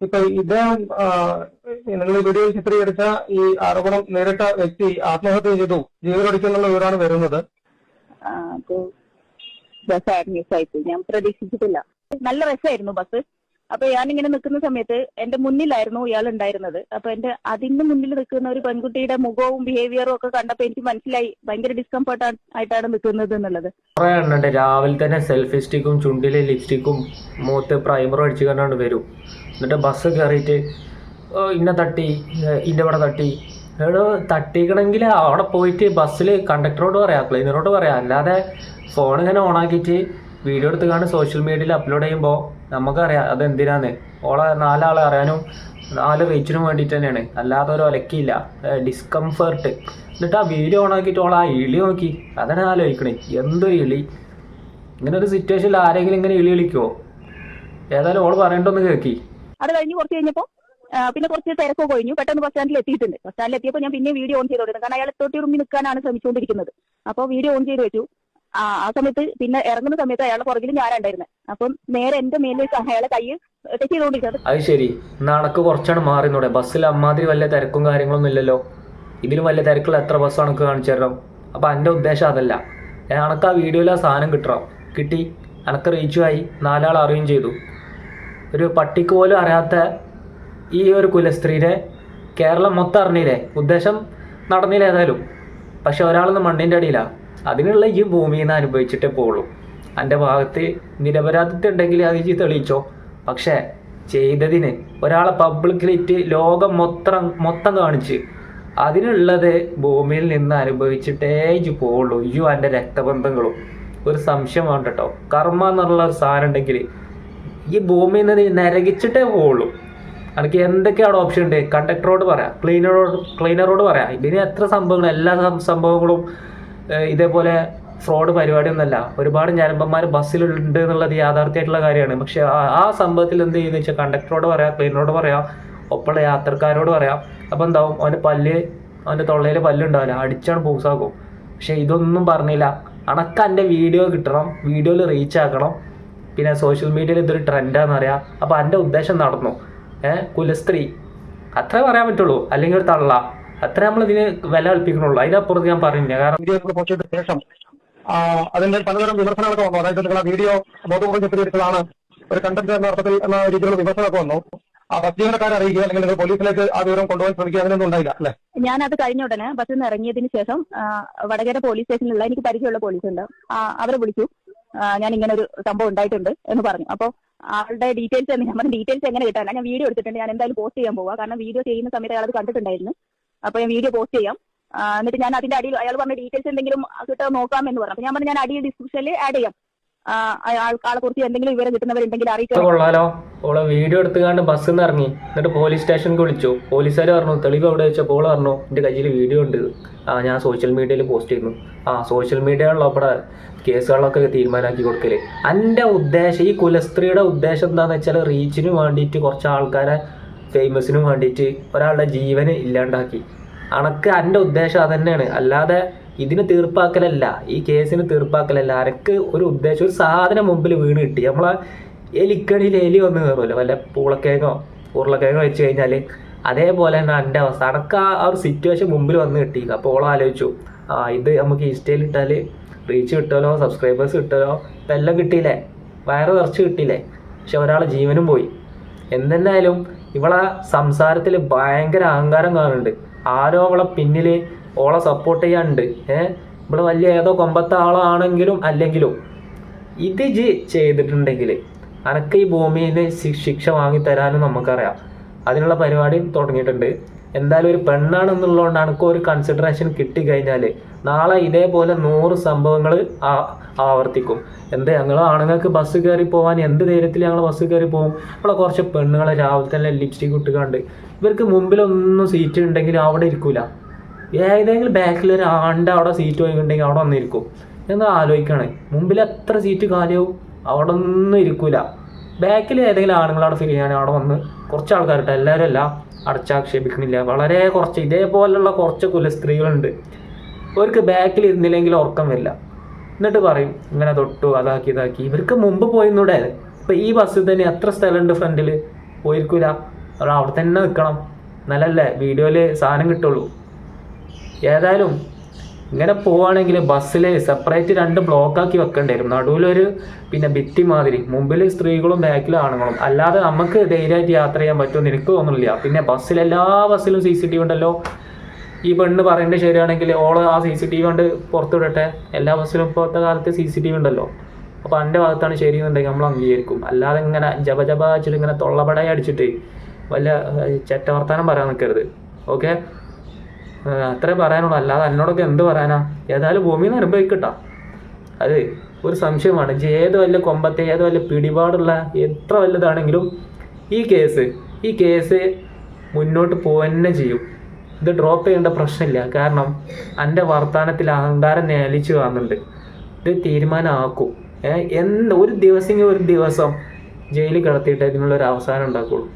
ഇപ്പൊ ഇദ്ദേഹം നിങ്ങൾ വീഡിയോ ചിത്രീകരിച്ച ഈ ആരോപണം നേരിട്ട വ്യക്തി ആത്മഹത്യ ചെയ്തു ജീവനൊടിക്കുന്നുള്ള വിവരമാണ് വരുന്നത്. ആ, അത് ബസ്സായിരുന്നു മിസ്സായിപ്പോയി ഞാൻ പ്രതീക്ഷിച്ചിട്ടില്ല. നല്ല രസമായിരുന്നു ബസ് അപ്പൊ ഇങ്ങനെ നിൽക്കുന്ന സമയത്ത് എന്റെ മുന്നിലായിരുന്നു ഇയാൾ ഉണ്ടായിരുന്നത്. അപ്പൊ എന്റെ അതിന് മുന്നിൽ നിൽക്കുന്ന ഒരു പെൺകുട്ടിയുടെ മുഖവും ബിഹേവിയറും ഒക്കെ കണ്ടപ്പോ എനിക്ക് മനസ്സിലായി ഭയങ്കര ഡിസ്കംഫർട്ട് ആയിട്ടാണ് നിൽക്കുന്നത് എന്നുള്ളത്. പറയാനുണ്ട് രാവിലെ തന്നെ സെൽഫി സ്റ്റിക്കും ചുണ്ടിലെ ലിപ്സ്റ്റിക്കും മുഖത്ത് പ്രൈമറും അടിച്ചു കണ്ടാണ് വരും. എന്നിട്ട് ബസ് കയറിയിട്ട് ഇന്ന തട്ടി ഇന്ന ഇവിടെ തട്ടി. എടോ തട്ടിക്കണമെങ്കിൽ അവിടെ പോയിട്ട് ബസ്സിൽ കണ്ടക്ടറോട് പറയാം ക്ലീനറോട് പറയാം. അല്ലാതെ ഫോൺ ഇങ്ങനെ ഓണാക്കിയിട്ട് വീഡിയോ എടുത്ത് കാണും സോഷ്യൽ മീഡിയയിൽ അപ്ലോഡ് ചെയ്യുമ്പോൾ നമുക്കറിയാം അത് എന്തിനാന്ന്. ഓളെ നാലാളെ അറിയാനും നാല് റീച്ചിനും വേണ്ടിയിട്ട് തന്നെയാണ്. അല്ലാതെ ഒരു ഒലക്കിയില്ല. ഡിസ്കംഫർട്ട് എന്നിട്ട് ആ വീഡിയോ ഓണാക്കിയിട്ട് ഓളെ ആ ഇളി നോക്കി. അതാണ് ആലോചിക്കണേ. എന്തൊരു ഇളി? ഇങ്ങനെ ഒരു സിറ്റുവേഷനിൽ ആരെങ്കിലും ഇങ്ങനെ ഇളി വിളിക്കുമോ ഏതായാലും ഓൾ പറയണ്ടൊന്ന് കേൾക്കി അത് കഴിഞ്ഞ് കുറച്ച് കഴിഞ്ഞപ്പോ പിന്നെ കുറച്ച് തിരക്കൊക്കെ കഴിഞ്ഞു. പെട്ടെന്ന് ബസ് സ്റ്റാൻഡിൽ എത്തിയിട്ടുണ്ട്. ബസ് സ്റ്റാൻഡിൽ എത്തിയപ്പോൾ ഞാൻ പിന്നെ വീഡിയോ ഓൺ ചെയ്ത് കൊടുക്കുന്നത് കാരണം അയാൾ തൊട്ടി റൂമിൽ നിൽക്കാനാണ് ശ്രമിച്ചുകൊണ്ടിരിക്കുന്നത്. അപ്പോൾ വീഡിയോ ഓൺ ചെയ്ത് വെച്ചു. ആ സമയത്ത് പിന്നെ ഇറങ്ങുന്ന സമയത്ത് അയാളുടെ പുറകിൽ ഞാനുണ്ടായിരുന്നത് അപ്പം നേരെ എന്റെ മേലിലേക്ക് അയാളെ കൈ ടച്ച് അത് ശരി. നടക്ക് കുറച്ചാണ് മാറിന്നൂടെ ബസ്സിൽ അമ്മാതിരി വല്ല തിരക്കും കാര്യങ്ങളൊന്നും ഇല്ലല്ലോ. ഇതിലും വലിയ തിരക്കുള്ള എത്ര ബസ് അണക്ക് കാണിച്ചു തരണം. അപ്പം ഉദ്ദേശം അതല്ല. അണക്ക് ആ വീഡിയോയിൽ ആ സാധനം കിട്ടണം. കിട്ടി. അനക്ക് ആയി. നാലാൾ അറിയുകയും ചെയ്തു. ഒരു പട്ടിക്ക് പോലും അറിയാത്ത ഈ ഒരു കുലസ്ത്രീനെ കേരളം മൊത്തം അറിഞ്ഞില്ലേ? ഉദ്ദേശം നടന്നില്ല ഏതായാലും. പക്ഷെ ഒരാളൊന്ന് മണ്ണിന്റെ അടിയിലാണ് അതിനുള്ള ഈ ഭൂമിയിൽ നിന്ന് അനുഭവിച്ചിട്ടേ പോവുള്ളൂ. എന്റെ ഭാഗത്ത് നിരപരാധിത്വം ഉണ്ടെങ്കിൽ അത് ഈ തെളിയിച്ചോ? പക്ഷേ ചെയ്തതിന് ഒരാളെ പബ്ലിക്കിലിറ്റ് ലോകം മൊത്തം മൊത്തം കാണിച്ച് അതിനുള്ളത് ഭൂമിയിൽ നിന്ന് അനുഭവിച്ചിട്ടേ ഇജ്ജ് പോവുള്ളൂ. ഇയ്യോ എന്റെ രക്തബന്ധങ്ങളും. ഒരു സംശയം വേണ്ട കേട്ടോ കർമ്മ എന്നുള്ള ഒരു സാധനം ഉണ്ടെങ്കിൽ ഈ ഭൂമിയിൽ നിന്ന് നരകിച്ചിട്ടേ പോവുള്ളൂ. എനിക്ക് എന്തൊക്കെയാണ് ഓപ്ഷൻ ഉണ്ട്? കണ്ടക്ടറോട് പറയാം. ക്ലീനറോട് ക്ലീനറോട് പറയാം. ഇതിന് എത്ര സംഭവങ്ങൾ എല്ലാ സംഭവങ്ങളും ഇതേപോലെ ഫ്രോഡ് പരിപാടിയൊന്നുമല്ല. ഒരുപാട് ഞരമ്പന്മാർ ബസ്സിലുണ്ട് എന്നുള്ളത് യാഥാർത്ഥ്യമായിട്ടുള്ള കാര്യമാണ്. പക്ഷേ ആ- ആ സംഭവത്തിൽ എന്ത് ചെയ്യുന്നത് വെച്ചാൽ കണ്ടക്ടറോട് പറയാം ക്ലീനറോട് പറയാം ഒപ്പമുള്ള യാത്രക്കാരോട് പറയാം. അപ്പോൾ എന്താവും? അവന്റെ പല്ല് അവന്റെ തൊള്ളയിൽ പല്ലുണ്ടാവില്ല. അടിച്ചാണ് പൂസാക്കും പക്ഷേ ഇതൊന്നും പറഞ്ഞില്ല. അണക്ക് എന്റെ വീഡിയോ കിട്ടണം വീഡിയോയിൽ റീച്ച് ആക്കണം. പിന്നെ സോഷ്യൽ മീഡിയയിൽ ഇതൊരു ട്രെൻഡാന്ന് അറിയാം അപ്പോൾ എന്റെ ഉദ്ദേശം നടന്നു. ഏഹ് കുലസ്ത്രീ. അത്രേ പറയാൻ പറ്റുള്ളൂ. അല്ലെങ്കിൽ ഒരു തള്ള. അത്ര നമ്മൾ ഇതിന് വില കൽപ്പിക്കണുള്ളൂ. അതിനപ്പുറത്ത് ഞാൻ പറയുന്നില്ല കാരണം ശേഷം അതിന്റെ പലതരം വിമർശനങ്ങളൊക്കെ വന്നു. അതായത് നിങ്ങൾ ആ വീഡിയോ ബോധപൂർവം ചിത്രീകരിച്ചതാണ്. ഒരു കണ്ടന്റ് എന്ന അർത്ഥത്തിൽ എന്ന രീതിയിലുള്ള വിമർശനമൊക്കെ വന്നു. ആ ബസ് ജീവനക്കാരെ അറിയിക്കുക അല്ലെങ്കിൽ നിങ്ങൾ പോലീസിലേക്ക് ആ വിവരം കൊണ്ടുപോകാൻ ശ്രമിക്കുക അങ്ങനെയൊന്നും ഉണ്ടായില്ല അല്ലെ? ഞാൻ അത് കഴിഞ്ഞ ഉടനെ ബസ്സിൽ നിന്ന് ഇറങ്ങിയതിന് ശേഷം വടകര പോലീസ് സ്റ്റേഷനിലുള്ള എനിക്ക് പരിചയമുള്ള പോലീസ് ഉണ്ട് അവരെ വിളിച്ചു. ഞാൻ ഇങ്ങനെ ഒരു സംഭവം ഉണ്ടായിട്ടുണ്ട് എന്ന് പറഞ്ഞു. അപ്പോൾ ആളുടെ ഡീറ്റെയിൽസ് എന്ന് ഞാൻ ഡീറ്റെയിൽസ് എങ്ങനെ കിട്ടാൻ ഞാൻ വീഡിയോ എടുത്തിട്ടുണ്ട്. ഞാൻ എന്തായാലും പോസ്റ്റ് ചെയ്യാൻ പോവാ. കാരണം വീഡിയോ ചെയ്യുന്ന സമയത്ത് അയാൾ കണ്ടിട്ടുണ്ടായിരുന്നു. അപ്പോൾ ഞാൻ വീഡിയോ പോസ്റ്റ് ചെയ്യാം. എന്നിട്ട് ഞാൻ അതിന്റെ അടിയിൽ അയാൾ പറഞ്ഞ ഡീറ്റെയിൽസ് എന്തെങ്കിലും കിട്ടാൻ നോക്കാം എന്ന് പറഞ്ഞു ഞാൻ പറഞ്ഞു ഞാൻ അടിയിൽ ഡിസ്ക്രിപ്ഷനിൽ ആഡ് ചെയ്യാം. ആളെ കുറിച്ച് എന്തെങ്കിലും വിവരം കിട്ടുന്നവരുണ്ടെങ്കിൽ ഇത് അറിയിക്കണം കൊള്ളാലോ. ഓളെ വീഡിയോ എടുത്തുകാണ്ട് ബസ്സിൽ നിന്ന് ഇറങ്ങി. എന്നിട്ട് പോലീസ് സ്റ്റേഷനിൽ വിളിച്ചു. പോലീസുകാർ പറഞ്ഞു തെളിവ് അവിടെ വെച്ചാൽ ഓൾ പറഞ്ഞു എന്റെ കയ്യിൽ വീഡിയോ ഉണ്ട്. ആ ഞാൻ സോഷ്യൽ മീഡിയയിൽ പോസ്റ്റ് ചെയ്യുന്നു ആ സോഷ്യൽ മീഡിയകളിലോ അവിടെ കേസുകളൊക്കെ തീരുമാനമാക്കി കൊടുക്കൽ. എന്റെ ഉദ്ദേശം ഈ കുലസ്ത്രീയുടെ ഉദ്ദേശം എന്താണെന്ന് വെച്ചാൽ റീച്ചിന് വേണ്ടിയിട്ട് കുറച്ച് ആൾക്കാരെ ഫേമസിനും വേണ്ടിയിട്ട് ഒരാളുടെ ജീവന് ഇല്ലാണ്ടാക്കി. അണക്ക് എന്റെ ഉദ്ദേശം അതന്നെയാണ്. അല്ലാതെ ഇതിന് തീർപ്പാക്കലല്ല. ഈ കേസിന് തീർപ്പാക്കലല്ല. അനക്ക് ഒരു ഉദ്ദേശം ഒരു സാധനം മുമ്പിൽ വീണ് കിട്ടി. നമ്മളെ എലിക്കണിയിൽ എലി വന്ന് കയറുമല്ലോ വല്ല പൂളക്കേങ്ങോ ഉരുളക്കേങ്ങോ വെച്ച് കഴിഞ്ഞാൽ അതേപോലെ തന്നെ എന്റെ അവസ്ഥ. അനക്ക് ആ ആ ഒരു സിറ്റുവേഷൻ മുമ്പിൽ വന്ന് കിട്ടി. അപ്പോൾ ഓളം ആലോചിച്ചു ആ ഇത് നമുക്ക് ഇൻസ്റ്റയിൽ ഇട്ടാൽ റീച്ച് കിട്ടുമല്ലോ സബ്സ്ക്രൈബേഴ്സ് കിട്ടുമല്ലോ? ഇപ്പം എല്ലാം കിട്ടിയില്ലേ? വയറ് നിറച്ച് കിട്ടിയില്ലേ? പക്ഷെ ഒരാളെ ജീവനും പോയി. എന്തെന്നായാലും ഇവളെ സംസാരത്തിൽ ഭയങ്കര അഹങ്കാരം കാണുന്നുണ്ട്. ആരോ അവളെ പിന്നിൽ ഓളെ സപ്പോർട്ട് ചെയ്യാണ്ട് ഏഹ് ഇവിടെ വലിയ ഏതോ കൊമ്പത്തെ ആളാണെങ്കിലും അല്ലെങ്കിലും ഇത് ജി ചെയ്തിട്ടുണ്ടെങ്കിൽ അനക്ക് ഈ ഭൂമിയിൽ ശിക്ഷ വാങ്ങി തരാനും നമുക്കറിയാം. അതിനുള്ള പരിപാടി തുടങ്ങിയിട്ടുണ്ട്. എന്തായാലും ഒരു പെണ്ണാണെന്നുള്ളതുകൊണ്ട് ഇപ്പോൾ ഒരു കൺസിഡറേഷൻ കിട്ടിക്കഴിഞ്ഞാൽ നാളെ ഇതേപോലെ നൂറ് സംഭവങ്ങൾ ആവർത്തിക്കും. എന്ത് ഞങ്ങൾ ആണുങ്ങൾക്ക് ബസ് കയറി പോകാൻ എന്ത് ധൈര്യത്തിൽ ഞങ്ങൾ ബസ് കയറി പോകും ഇവിടെ കുറച്ച് പെണ്ണുങ്ങളെ രാവിലെ തന്നെ ലിപ്സ്റ്റിക് ഇട്ടുകൊണ്ട് ഇവർക്ക് മുമ്പിലൊന്നും സീറ്റ് ഉണ്ടെങ്കിൽ അവിടെ ഇരിക്കൂല. ഏതെങ്കിലും ബാക്കിൽ ഒരു ആണ്ട് അവിടെ സീറ്റ് പോയിട്ടുണ്ടെങ്കിൽ അവിടെ വന്നിരിക്കും എന്ന് ആലോചിക്കണേ മുമ്പിൽ എത്ര സീറ്റ് കാലിയാവും? അവിടെ ഒന്നും ഇരിക്കൂല. ബാക്കിൽ ഏതെങ്കിലും ആണുങ്ങൾ അവിടെ ചെയ്യാൻ അവിടെ വന്ന് കുറച്ച് ആൾക്കാരുണ്ട് എല്ലാവരും അല്ല. അടച്ചാക്ഷേപിക്കണില്ല. വളരെ കുറച്ച് ഇതേപോലുള്ള കുറച്ച് കുലസ്ത്രീകളുണ്ട്. അവർക്ക് ബാക്കിൽ ഇരുന്നില്ലെങ്കിൽ ഉറക്കം വരില്ല. എന്നിട്ട് പറയും ഇങ്ങനെ തൊട്ടു അതാക്കി ഇതാക്കി. ഇവർക്ക് മുമ്പ് പോയിന്നൂടെ. ഇപ്പൊ ഈ ബസ്സിൽ തന്നെ എത്ര സ്ഥലമുണ്ട് ഫ്രണ്ടിൽ പോയിരിക്കൂല. അവിടെ തന്നെ നിൽക്കണം നല്ലല്ലേ വീഡിയോയിൽ സാധനം കിട്ടുള്ളൂ. ഏതായാലും ഇങ്ങനെ പോവുകയാണെങ്കിൽ ബസ്സിൽ സെപ്പറേറ്റ് രണ്ട് ബ്ലോക്കാക്കി വെക്കേണ്ടി വരും നടുവിലൊരു പിന്നെ ഭിത്തി മാതിരി. മുമ്പിൽ സ്ത്രീകളും ബാക്കിലും ആണുങ്ങളും. അല്ലാതെ നമുക്ക് ധൈര്യമായിട്ട് യാത്ര ചെയ്യാൻ പറ്റുമെന്ന് എനിക്ക് തോന്നുന്നില്ല. പിന്നെ ബസ്സിൽ എല്ലാ ബസ്സിലും സി സി ടി വി ഉണ്ടല്ലോ. ഈ പെണ്ണ് പറയുന്നത് ശരിയാണെങ്കിൽ ഓൾ ആ സി സി ടി വി കൊണ്ട് പുറത്തുവിടട്ടെ. എല്ലാ ബസ്സിലും ഇപ്പോഴത്തെ കാലത്ത് സി സി ടി വി ഉണ്ടല്ലോ. അപ്പോൾ എന്റെ ഭാഗത്താണ് ശരിയെന്നുണ്ടെങ്കിൽ നമ്മൾ അംഗീകരിക്കും. അല്ലാതെ ഇങ്ങനെ ജപ ജപ വെച്ചിട്ട് ഇങ്ങനെ തൊള്ളപടായി അടിച്ചിട്ട് വല്ല ചെറ്റ പറയാൻ നിൽക്കരുത്. ഓക്കെ അത്രേ പറയാനുള്ളൂ. അല്ലാതെ എന്നോടൊക്കെ എന്ത് പറയാനാ? ഏതായാലും ഭൂമി നിന്ന് അനുഭവിക്കട്ടാ അത് ഒരു സംശയമാണ്. ഏത് വല്ല കൊമ്പത്തെ ഏത് വല്ല പിടിപാടുള്ള എത്ര വലുതാണെങ്കിലും ഈ കേസ് ഈ കേസ് മുന്നോട്ട് പോവന്നെ ചെയ്യും. ഇത് ഡ്രോപ്പ് ചെയ്യേണ്ട പ്രശ്നമില്ല. കാരണം എന്റെ വർത്തമാനത്തിൽ അഹങ്കാരം നേലിച്ചു കാണുന്നുണ്ട്. ഇത് തീരുമാനമാക്കും. എന്ത് ഒരു ദിവസം ഒരു ദിവസം ജയിലിൽ കിടത്തിയിട്ട് ഇതിനുള്ളൊരു അവസാനം ഉണ്ടാക്കുള്ളൂ.